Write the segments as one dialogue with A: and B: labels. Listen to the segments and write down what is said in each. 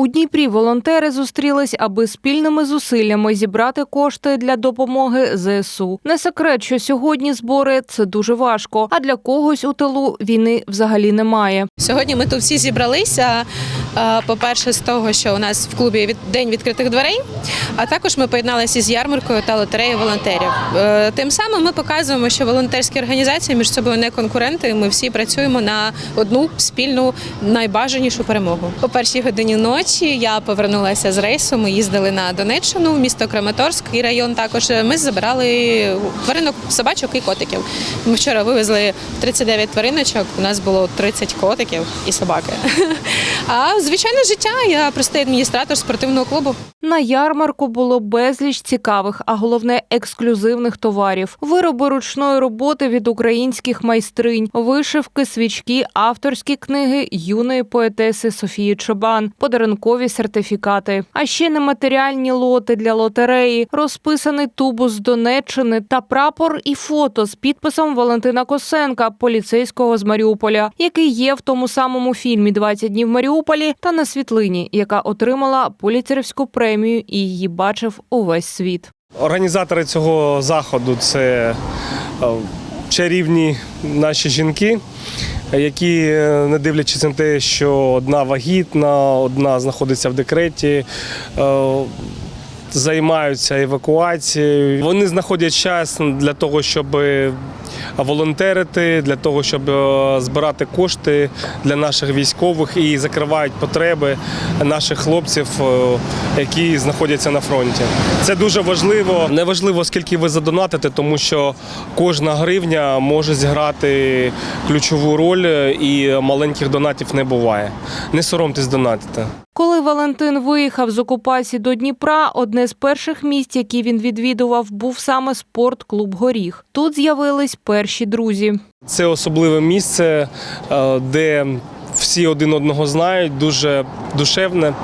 A: У Дніпрі волонтери зустрілись, аби спільними зусиллями зібрати кошти для допомоги ЗСУ. Не секрет, що сьогодні збори це дуже важко, а для когось у тилу війни взагалі немає.
B: Сьогодні ми тут всі зібралися. По-перше, з того, що у нас в клубі день відкритих дверей, а також ми поєдналися з ярмаркою та лотереєю волонтерів. Е, Тим самим ми показуємо, що волонтерські організації між собою не конкуренти. Ми всі працюємо на одну спільну найбажанішу перемогу. О першій годині ночі я повернулася з рейсу. Ми їздили на Донеччину, місто Краматорськ і район. Також ми забирали тваринок, собачок і котиків. Ми вчора вивезли 39 твариночок. У нас було 30 котиків і собаки. А звичайне життя. Я простий адміністратор спортивного клубу.
A: На ярмарку було безліч цікавих, а головне ексклюзивних товарів. Вироби ручної роботи від українських майстринь, вишивки, свічки, авторські книги юної поетеси Софії Чобан, подарункові сертифікати, а ще нематеріальні лоти для лотереї, розписаний тубус Донеччини та прапор і фото з підписом Валентина Косенка, поліцейського з Маріуполя, який є в тому самому фільмі «20 днів в Маріуполі та на світлині, яка отримала поліцерівську премію і її бачив увесь світ.
C: Організатори цього заходу це е, чарівні наші жінки, які, е, не дивлячись на те, що одна вагітна, одна знаходиться в декреті. е, Займаються евакуацією. Вони знаходять час для того, щоб волонтерити, для того, щоб е, збирати кошти для наших військових і закривають потреби наших хлопців, е, які знаходяться на фронті. Це дуже важливо. Не важливо, скільки ви задонатите, тому що кожна гривня може зіграти ключову роль, е, і маленьких донатів не буває. Не соромтесь донатити.
A: Коли Валентин виїхав з окупації до Дніпра, одне з перших місць, які він відвідував, був саме спортклуб Горіх. Тут з'явились перші друзі.
C: Це особливе місце, е, де всі один одного знають, дуже душевне.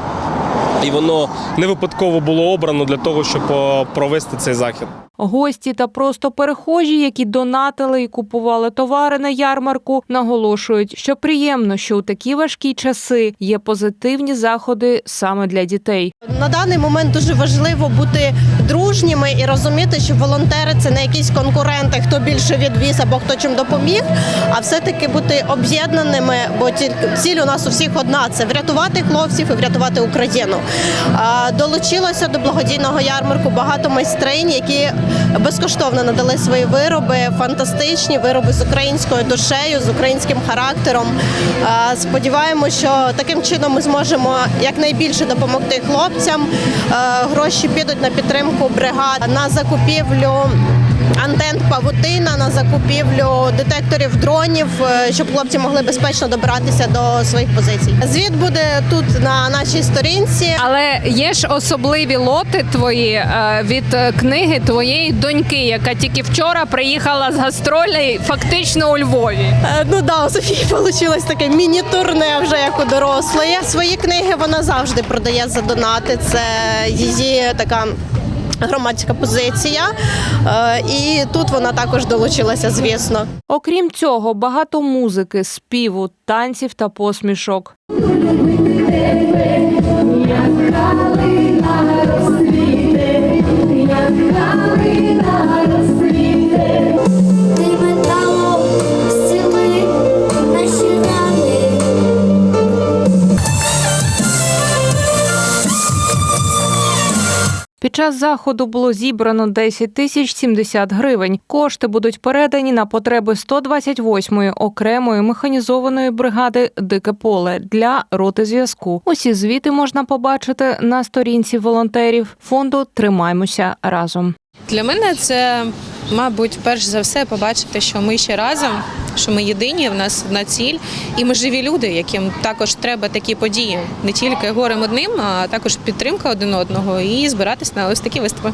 C: І воно не випадково було обрано для того, щоб е, провести цей захід.
A: Гості та просто перехожі, які донатили і купували товари на ярмарку, наголошують, що приємно, що у такі важкі часи є позитивні заходи саме для дітей.
D: На даний момент дуже важливо бути дружніми і розуміти, що волонтери це не якісь конкуренти, хто більше відвіз або хто чим допоміг, а все-таки бути об'єднаними, бо ціль у нас у всіх одна це врятувати хлопців і врятувати Україну. Долучилося до благодійного ярмарку багато майстринь, які безкоштовно надали свої вироби, фантастичні вироби з українською душею, з українським характером. Сподіваємося, що таким чином ми зможемо якнайбільше допомогти хлопцям. Гроші підуть на підтримку бригад, на закупівлю. Антен павутина на закупівлю детекторів дронів, е, щоб хлопці могли безпечно добиратися до своїх позицій. Звіт буде тут на нашій сторінці.
E: Але є ж особливі лоти твої е, від книги твоєї доньки, яка тільки вчора приїхала з гастролей фактично у Львові.
D: Е, Ну да, у Софії вийшло таке міні-турне вже як у дорослої. Свої книги вона завжди продає за донати. Це її така. Громадська позиція, Е, і тут вона також долучилася, звісно.
A: Окрім цього, багато музики, співу, танців та посмішок. Під час заходу було зібрано 10 тисяч 70 гривень. Кошти будуть передані на потреби 128-ї окремої механізованої бригади Дике поле для роти зв'язку. Усі звіти можна побачити на сторінці волонтерів фонду Тримаймося разом.
B: Для мене це, мабуть, перш за все побачити, що ми ще разом, що ми єдині, в нас одна ціль, і ми живі люди, яким також треба такі події, не тільки горем одним, а також підтримка один одного і збиратись на ось такі вистави.